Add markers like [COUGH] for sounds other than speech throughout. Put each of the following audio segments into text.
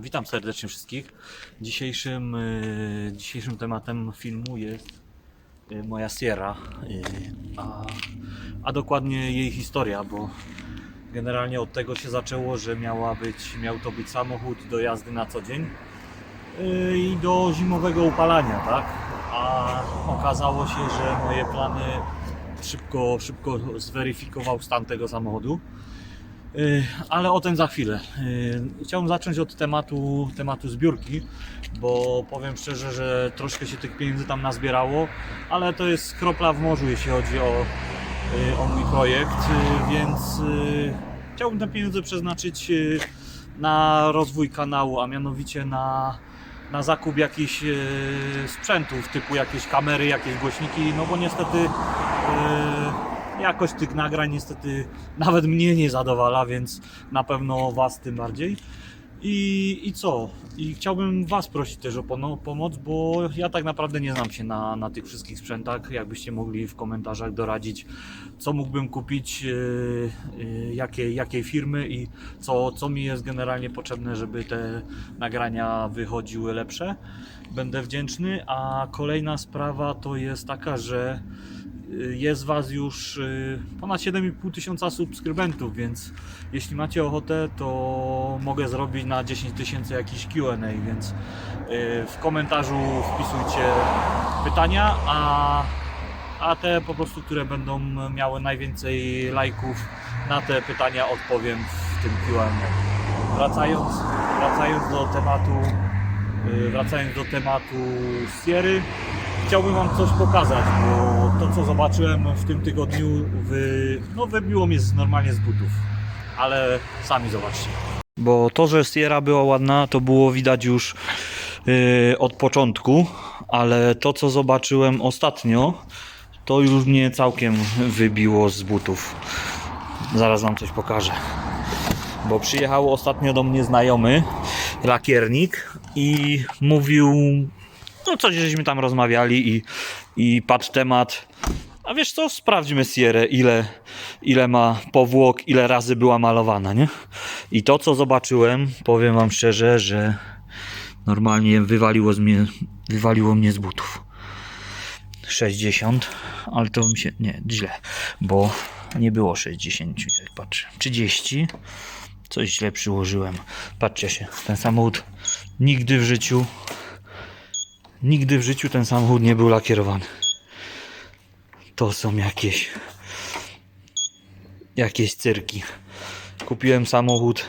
Witam serdecznie wszystkich. Dzisiejszym, y, dzisiejszym tematem filmu jest y, moja Sierra, y, a, a dokładnie jej historia, bo generalnie od tego się zaczęło, że miała być, miał to być samochód do jazdy na co dzień i do zimowego upalania, tak? A okazało się, że moje plany szybko, szybko zweryfikował stan tego samochodu. Y, Ale o tym za chwilę. Y, Chciałbym zacząć od tematu, tematu zbiórki, bo powiem szczerze, że troszkę się tych pieniędzy tam nazbierało, ale to jest kropla w morzu, jeśli chodzi o, y, o mój projekt, więc chciałbym te pieniądze przeznaczyć na rozwój kanału, a mianowicie na, na zakup jakichś sprzętów, typu jakieś kamery, jakieś głośniki, no bo niestety jakość tych nagrań niestety nawet mnie nie zadowala, więc na pewno Was tym bardziej. I, I co? I chciałbym Was prosić też o pomoc, bo ja tak naprawdę nie znam się na, na tych wszystkich sprzętach. Jakbyście mogli w komentarzach doradzić, co mógłbym kupić, yy, jakiej, jakiej firmy i co, co mi jest generalnie potrzebne, żeby te nagrania wychodziły lepsze. Będę wdzięczny. A kolejna sprawa to jest taka, że jest Was już y, ponad 7,5 tysiąca subskrybentów, więc jeśli macie ochotę, to mogę zrobić na 10 tysięcy jakiś Q&A, więc y, w komentarzu wpisujcie pytania, a, a te po prostu, które będą miały najwięcej lajków, na te pytania odpowiem w tym Q&A. Wracając, wracając do tematu y, wracając do tematu Sierry, chciałbym Wam coś pokazać, bo to co zobaczyłem w tym tygodniu wy, no, wybiło mnie normalnie z butów, ale sami zobaczcie. Bo to, że Sierra była ładna, to było widać już yy, od początku, ale to co zobaczyłem ostatnio, to już mnie całkiem wybiło z butów. Zaraz Wam coś pokażę. Bo przyjechał ostatnio do mnie znajomy, lakiernik i mówił, no coś żeśmy tam rozmawiali i, i padł temat, a wiesz co, sprawdźmy Sierę, ile, ile ma powłok, ile razy była malowana, nie? I to co zobaczyłem, powiem wam szczerze, że normalnie wywaliło, z mnie, wywaliło mnie z butów. 60, ale to mi się, nie, źle, bo nie było 60, jak patrzę. 30, coś źle przyłożyłem. Patrzcie się, ten samochód nigdy w życiu, nigdy w życiu ten samochód nie był lakierowany. To są jakieś, jakieś cyrki. Kupiłem samochód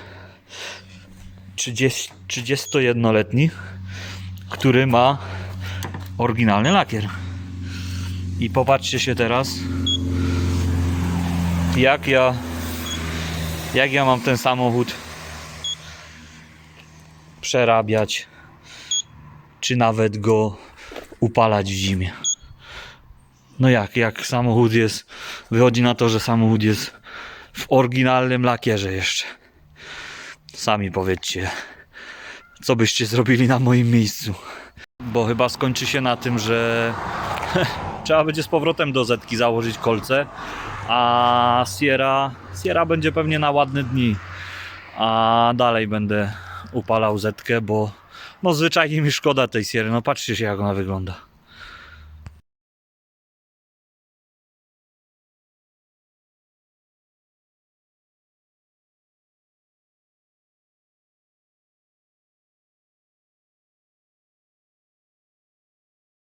30, 31-letni, który ma oryginalny lakier. I popatrzcie się teraz, jak ja jak ja mam ten samochód przerabiać, czy nawet go upalać w zimie. No jak, jak samochód jest, wychodzi na to, że samochód jest w oryginalnym lakierze jeszcze. Sami powiedzcie, co byście zrobili na moim miejscu. Bo chyba skończy się na tym, że [LAUGHS] trzeba będzie z powrotem do Zetki założyć kolce, a Sierra, Sierra będzie pewnie na ładne dni, a dalej będę upalał Zetkę, bo no zwyczajnie mi szkoda tej Sierry, no patrzcie się jak ona wygląda.